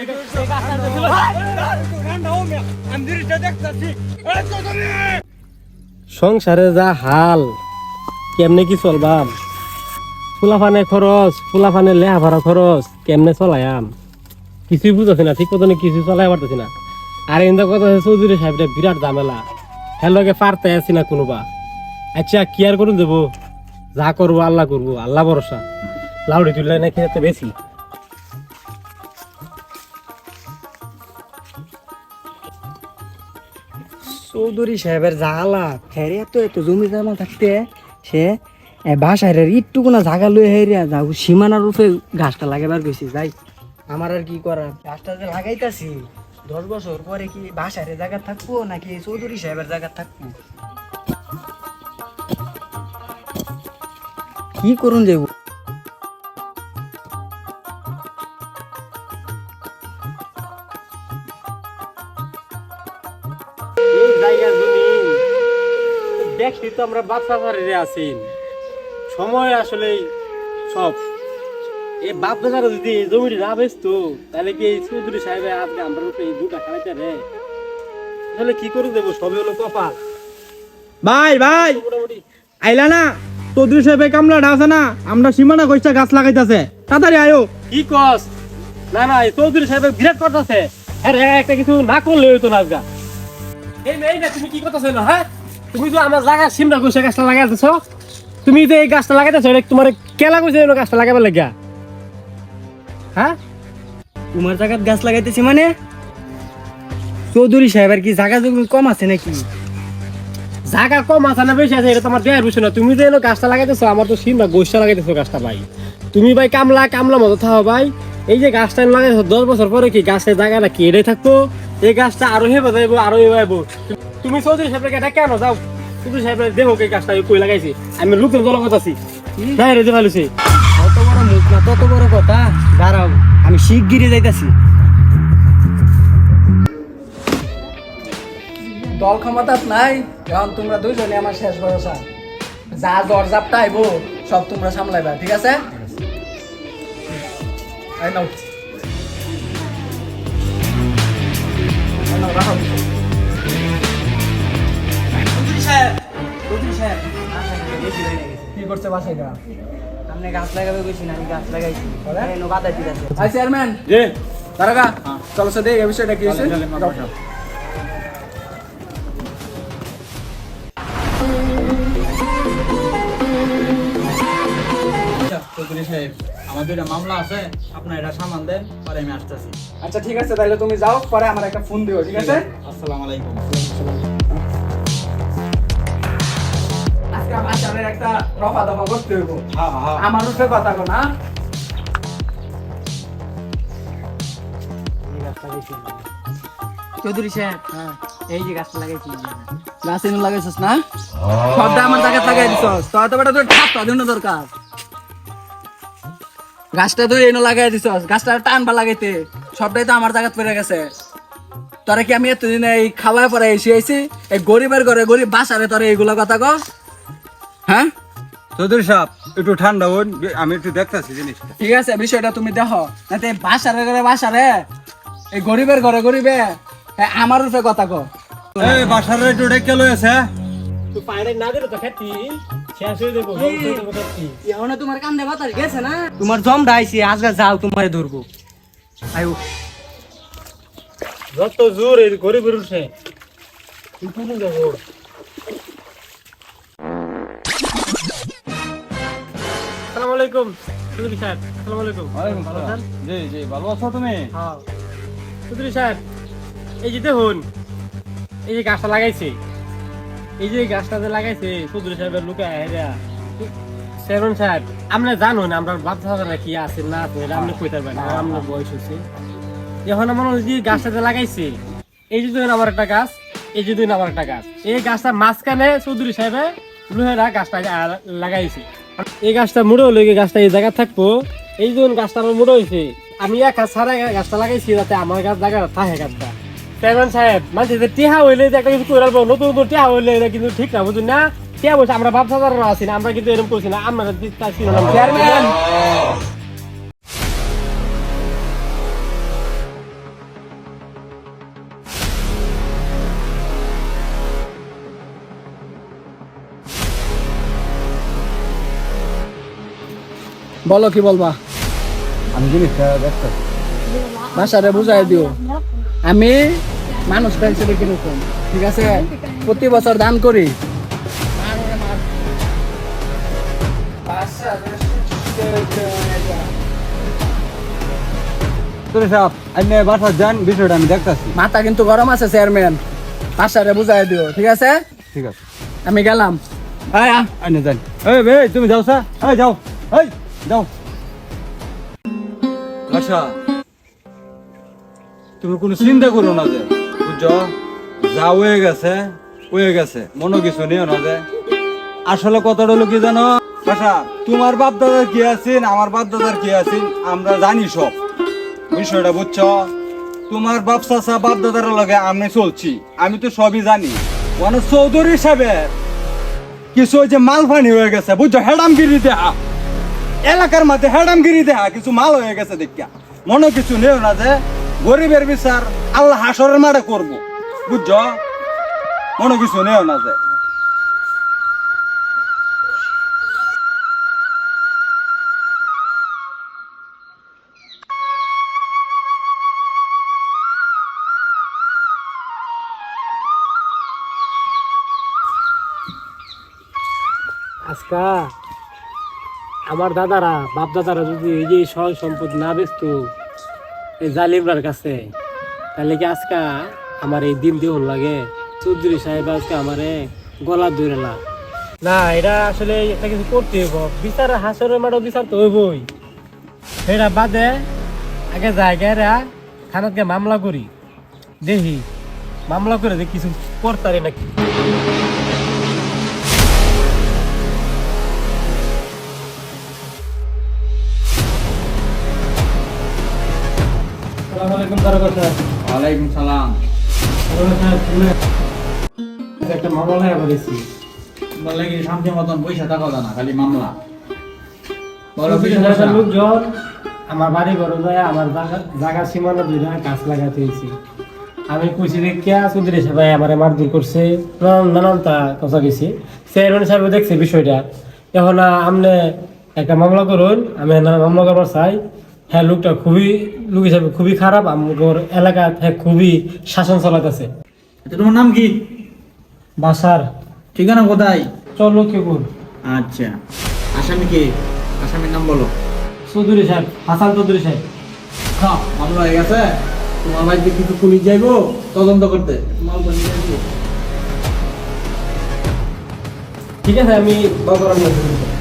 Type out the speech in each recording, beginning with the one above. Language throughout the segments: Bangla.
এই সংসারে যা হাল, কেমনে কি চলবাম? ফুলাফানে খরচ, ফুলাফানে লেহা ভাড়া খরচ, কেমনে চলায়াম? কিছুই বুঝতেছি না, ঠিক মতন কিছু চলাই পারতেছি না। আর এন্দা কথা চৌধুরী সাহেবটা বিরাট ঝামেলা। হের লগে পারতে আছি না কোনোবা। আচ্ছা কি আর করুন দেবো? যা করব, আল্লাহ করব, আল্লাহ ভরসা। লাউড়ি তুললে না খেতে বেশি? চৌধুরী সাহেবের জাগালা ফেরে এত এত জমি জমা থাকতে, সে বাসায় ইটটুকু না জাগা লয়ে হেরিয়া যাও, সীমানার রূপে গাছটা লাগাবার গেছি যাই। আমার আর কি করার? গাছটা যে লাগাইতাছি, দশ বছর পরে কি বাসায় জায়গা থাকব নাকি চৌধুরী সাহেবের জায়গা থাকব? কি করুন যাব জায়গা জমি দেখছি তো আমরা বাচ্চা ঘরে আছি। সময় আসলে সব। এই বাপ বেচারা যদি এই জমিটি না বেচতো তাহলে কি এই চৌধুরী সাহেবের আজকে আমরা এই দুটা খাইতে রে? তাহলে কি করে দেবো? সবই হলো কপাল। ভাই ভাই! মোটামুটি। আইলা না? চৌধুরী সাহেবের কামলাটা আছে না? আমরা সীমানা কইটা গাছ লাগাইতেছে। তাড়াতাড়ি আয়ো। কি কস? না না এই চৌধুরী সাহেবের বিরাট করতেছে। আরে একটা কিছু না করলে হইতো না আজকা এই মেয়ে না, তুমি কি না হ্যাঁ? তুমি তো আমার জায়গা সিমরা কইছে গাছটা তুমি এই গাছটা তোমার কেলা গাছটা হ্যাঁ? তোমার জায়গাত গাছ লাগাইতেছি মানে? চৌধুরী কি জায়গা কম আছে নাকি? জায়গা কম আছে না বেশি আছে, এটা তোমার দেয়ার বিষয় না। তুমি যে এলো গাছটা লাগাইতেছো, আমার তো সিমরা গোসটা লাগাইতেছো গাছটা ভাই। তুমি ভাই কামলা কামলা মতো থাও ভাই। এই যে গাছটা লাগাইছো দশ বছর পরে কি গাছের জায়গাটা নাকি এটাই থাকব? এই গাছটা আরও হেবে যাইবো আরও হেবে যাইবো তুমি চৌধুরী সাহেবের এটা কেন যাও? চৌধুরী সাহেবের দেবো এই গাছটা কই লাগাইছি। আমি লোকের জলগত আছি। হ্যাঁ রেজে ভালোছি অত বড় মুখ না তত বড় কথা। দাঁড়াও আমি শিগগিরি যাইতাছি। দল ক্ষমতাত নাই কারণ তোমরা দুইজনে আমার শেষ ভরসা। যা জ্বর জাপটা আইবো সব তোমরা সামলাইবা ঠিক আছে? এই নাও। এই নাও, রাখো। চৌধুরী সাহেব চৌধুরী সাহেব বেশি গেছে কি করছে বাসায় গা আপনি গাছ লাগাবে কইছি আমি গাছ লাগাইছি বাধা দিতেছে আই চেয়ারম্যান যে দাঁড়াগা চলো সাথে এই বিষয়টা কি সাহেব আমাদের একটা মামলা আছে আপনার এটা সামান দেন পরে আমি আসতেছি। আচ্ছা ঠিক আছে তাহলে তুমি যাও পরে আমার একটা ফোন দিও ঠিক আছে? আসসালামু আলাইকুম। আজকে একটা রফা দফা করতে হইব। হ্যাঁ হ্যাঁ। আমার রূপে কথা কো না। চৌধুরী সাহেব হ্যাঁ। এই যে গাছটা লাগাইছি। গাছ লাগাইছিস না? সবটা আমার লাগাই তো এত তোর ঠাপ দরকার। গাছটা তুই এনে লাগাই দিছস গাছটা টানবা লাগাইতে। সবটাই তো আমার জায়গায় পড়ে গেছে। তোরা কি আমি এতদিন এই খাওয়ায় পরে এসে আইছি? এই গরিবের ঘরে গরিব বাসারে তোরা এইগুলা কথা কস হ্যাঁ? চৌধুরী সাহেব একটু ঠান্ডা হন আমি একটু দেখতেছি জিনিসটা। ঠিক আছে বিষয়টা তুমি দেখো। নাতে বাসারে ঘরে বাসারে এই গরিবের ঘরে গরিবে হ্যাঁ, আমার রূপে কথা কো এই বাসার একটু ডেকে লয়েছে তুই পায়রে না দিলে তো খেতি। এখন তোমার কান্দে বাতাস গেছে না? তোমার জম ডাইছি আজকে যাও তোমারে ধরবো। আয়ু। যত জোর এই গরিবের উঠে তুই কোন যাব? আসসালামু আলাইকুম চৌধুরী সাহেব আসসালামু আলাইকুম। ভালো আছেন? জি জি ভালো আছো তুমি? হ্যাঁ। সাহেব এই যে দেখুন এই যে গাছটা লাগাইছে এই যে গাছটা যে লাগাইছে চৌধুরী সাহেবের লোকে হেরা সেরন সাহেব আপনি জানুন আমরা বাচ্চা কি আছে না আছে এটা আপনি কইতে পারবেন না বয়স হচ্ছে এখন আমার যে গাছটা যে লাগাইছে এই যে দেখুন আমার একটা গাছ এই যে দেখুন আমার একটা গাছ এই গাছটা মাঝখানে চৌধুরী সাহেবে লোহেরা গাছটা লাগাইছে। এই গাছটা মুড়ো হলে এই গাছটা এই জায়গা থাকব এই দেখুন গাছটা আমার মুড়ো হয়েছে আমি এক গাছ ছাড়া গাছটা লাগাইছি যাতে আমার গাছ জায়গা থাকে গাছটা। চেয়ারম্যান সাহেব মানে টিহা হইলে যে একটা কিছু করার পর নতুন নতুন টিহা হইলে এটা কিন্তু ঠিক না বুঝুন না? টিহা বলছে আমরা ভাবসা যারা আছি না আমরা কিন্তু এরকম করছি না আমরা চেয়ারম্যান বলো কি বলবা? আমি জিনিসটা দেখতেছি। বাসারে বুঝাই দিও। আমি মানুষটা হিসেবে কীরকম? ঠিক আছে? প্রতি বছর দান করি। বাসা যান বিষয়টা আমি দেখতাছি। মাথা কিন্তু গরম আছে চেয়ারম্যান। বাসারে বুঝাই দিও ঠিক আছে? ঠিক আছে। আমি গেলাম। আয়। আইনে যান। এই বে তুমি যাও স্যার। এই যাও। এই যাও। বাসা তুমি কোনো চিন্তা করো না যে, বুঝছ? যা হয়ে গেছে হয়ে গেছে। মনে কিছু নিও না যে। আসলে কথাটা হলো কি জানো? বাসা তোমার বাপ দাদার কি আছেন আমার বাপ দাদার কি আছেন আমরা জানি সব। বিষয়টা বুঝছ? তোমার বাপ চাচা বাপ দাদার লগে আমি চলছি। আমি তো সবই জানি। মানে চৌধুরী সাহেবের কিছু ওই যে মালফানি হয়ে গেছে, বুঝছ? হেডামগিরি দেহা। এলাকার মধ্যে হেডামগিরি দেহা, কিছু মাল হয়ে গেছে দেখিয়া। মনে কিছু নেও না যে গরিবের বিচার আল্লাহ হাসরের মাঠে করব। বুঝছ? মনে কিছু নেও না যে। আজকা আমার দাদারা বাপ দাদারা যদি এই যে সয় সম্পদ না বেচত এই জালিমরার কাছে। তাহলে কি আজকা আমার এই দিন দেহ লাগে? চৌধুরী সাহেব আজকে আমারে গলা ধরে না। না, এটা আসলে একটা কিছু করতে হইব। বিচার হাসরের মাঠে বিচার তো হইবই। সেটা বাদে আগে জায়গায় থানাতে মামলা করি। দেখি, মামলা করে দেখি কিছু করতারি নাকি। আলাইকুম স্যার ওয়ালাইকুম সালাম। একটা মামলা কি শান্তি মতন পয়সা টাকা না খালি মামলা। চৌধুরী সাহেবের লোকজন আমার বাড়ি ঘর যায় আমার জায়গা সীমানা দুই গাছ লাগাতে হয়েছি। আমি কইছি যে কে চৌধুরী সাহেব আমার মারধর করছে। নানান নানান তা কথা গেছি চেয়ারম্যান সাহেব দেখছে বিষয়টা। এখন আপনি একটা মামলা করুন আমি মামলা করবার চাই। হ্যাঁ লোকটা খুবই লোক হিসাবে খুবই খারাপ আমার এলাকা হ্যাঁ খুবই শাসন চালাতেছে আচ্ছা, তোমার নাম কি? বাসার। ঠিকানা কোথায়? চল লক্ষ্মীপুর। আচ্ছা। আসামি কে? আসামির নাম বলো। চৌধুরী সাহেব হাসান চৌধুরী সাহেব হ্যাঁ মামলা হয়ে গেছে। তোমার বাড়িতে কিছু পুলিশ যাইবো? তদন্ত করতে। বলি যাইবো ঠিক আছে আমি বকরা নিয়ে আসব।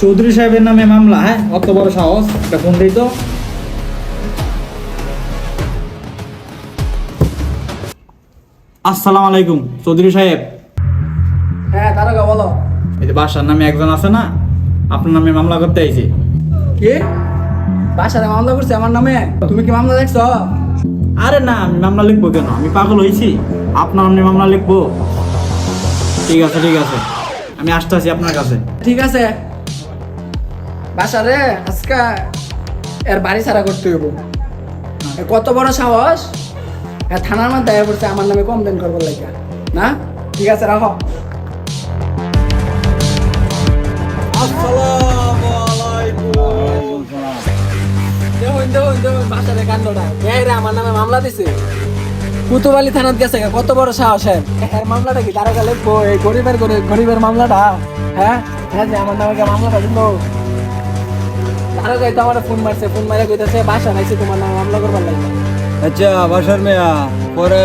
চৌধুরী সাহেবের নামে মামলা হ্যাঁ? অত বড় সাহস একটা ফোন দিই তো। আসসালামু আলাইকুম চৌধুরী সাহেব। হ্যাঁ তারকা বলো। এই যে বাসার নামে একজন আছে না আপনার নামে মামলা করতে আইছে। কি? বাসারে মামলা করছে আমার নামে? তুমি কি মামলা দেখছ? আরে না আমি মামলা লিখব কেন? আমি পাগল হয়েছি আপনার নামে মামলা লিখব। ঠিক আছে ঠিক আছে আমি আসতেছি আপনার কাছে। ঠিক আছে। বাসারে আজকে এর বাড়ি ছাড়া করতে হইব। কত বড় সাহস? এ থানার মধ্যে দায় পড়ছে, আমার নামে কমপ্লেন করবার লাগে। না? ঠিক আছে, রাখো। আমার নামে মামলা দিছে। থানাত গেছে কত বড় সাহস মামলাটা কি? তারা গেলে গরিবের গরিবের মামলাটা? হ্যাঁ? হ্যাঁ আমার নামে মামলাটা দিল। যাইতো আমার ফোন মারছে ফোন মারে কইতাছে বাসা নাইছে তোমার নামে মামলা করবার আচ্ছা বাসার মেয়া পরে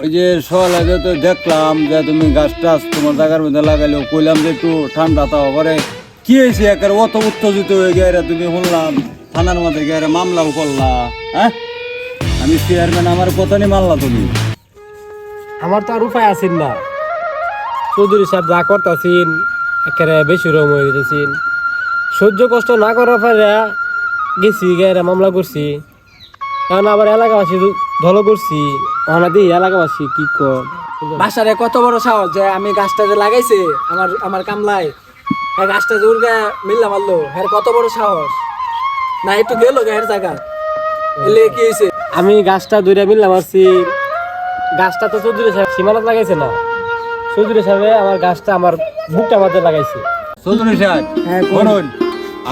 ওই যে সকালে তো দেখলাম যে তুমি গাছ টাছ তোমার জায়গার মধ্যে লাগাইলো কইলাম যে একটু ঠান্ডা তাও পরে। কি হয়েছে? একের অত উত্তেজিত হয়ে গেলে তুমি শুনলাম থানার মধ্যে গেলে মামলাও করলা হ্যাঁ? আমি চেয়ারম্যান আমার কথা নিয়ে মারলা তুমি। আমার তো আর উপায় আছেন না। চৌধুরী সাহেব যা করতেছেন একেবারে বেশি রম হয়ে যেতেছেন। সহ্য কষ্ট না করার পরে গেছি গেরা মামলা করছি। এখন আবার এলাকাবাসী ধলো করছি। দিই এলাকাবাসী কি কর? বাসারে কত বড় সাহস যে আমি গাছটা যে লাগাইছে আমার আমার কামলায়। হ্যাঁ গাছটা যে উর্গা মিল্লা মারলো হ্যাঁ কত বড় সাহস। না একটু গেল হের জায়গা। এলে কি হয়েছে আমি গাছটা দূরে মিললাম আসছি গাছটা তো চৌধুরী সাহেব সীমানাত লাগাইছে না। চৌধুরী সাহেব আমার গাছটা আমার বুকটা মধ্যে লাগাইছে। চৌধুরী সাহেব হ্যাঁ, শুনুন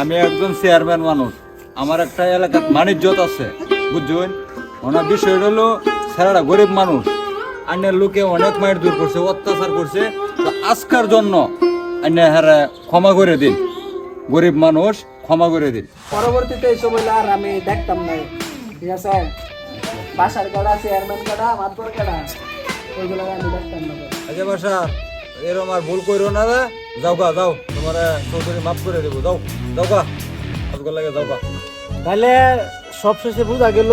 আমি একজন চেয়ারম্যান মানুষ। আমার একটা এলাকার মানিজ্যত আছে বুঝছেন? ওনার বিষয় হলো ছেলেরা গরিব মানুষ। অন্যের লোকে অনেক মায়ের দূর করছে অত্যাচার করছে। তো আজকার জন্য অন্য হারা ক্ষমা করে দিন। গরিব মানুষ ক্ষমা করে দিন। পরবর্তীতে এইসব হইলে আর আমি দেখতাম না। ঠিক আছে? বাসার কাটা চেয়ারম্যান কাটা মাতবর কাটা ওইগুলো আমি দেখতাম না। আচ্ছা বাসা এরকম আর ভুল করো না রে। যাও গা যাও। তোমার চৌধুরী মাফ করে দেবো। যাও যাও গা। আজকাল লাগে যাও গা। তাহলে সবশেষে বোঝা গেল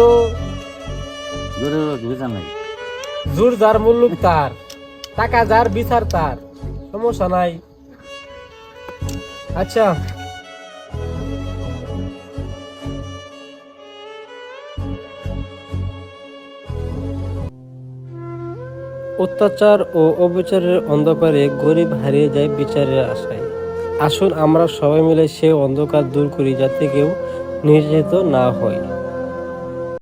জোর যার মুল্লুক তার টাকা যার বিচার তার। সমস্যা নাই। আচ্ছা। অত্যাচার ও অবিচারের অন্ধকারে গরিব হারিয়ে যায় বিচারের আশায়। আসুন আমরা সবাই মিলে সে অন্ধকার দূর করি যাতে কেউ নির্যাতিত না হয়।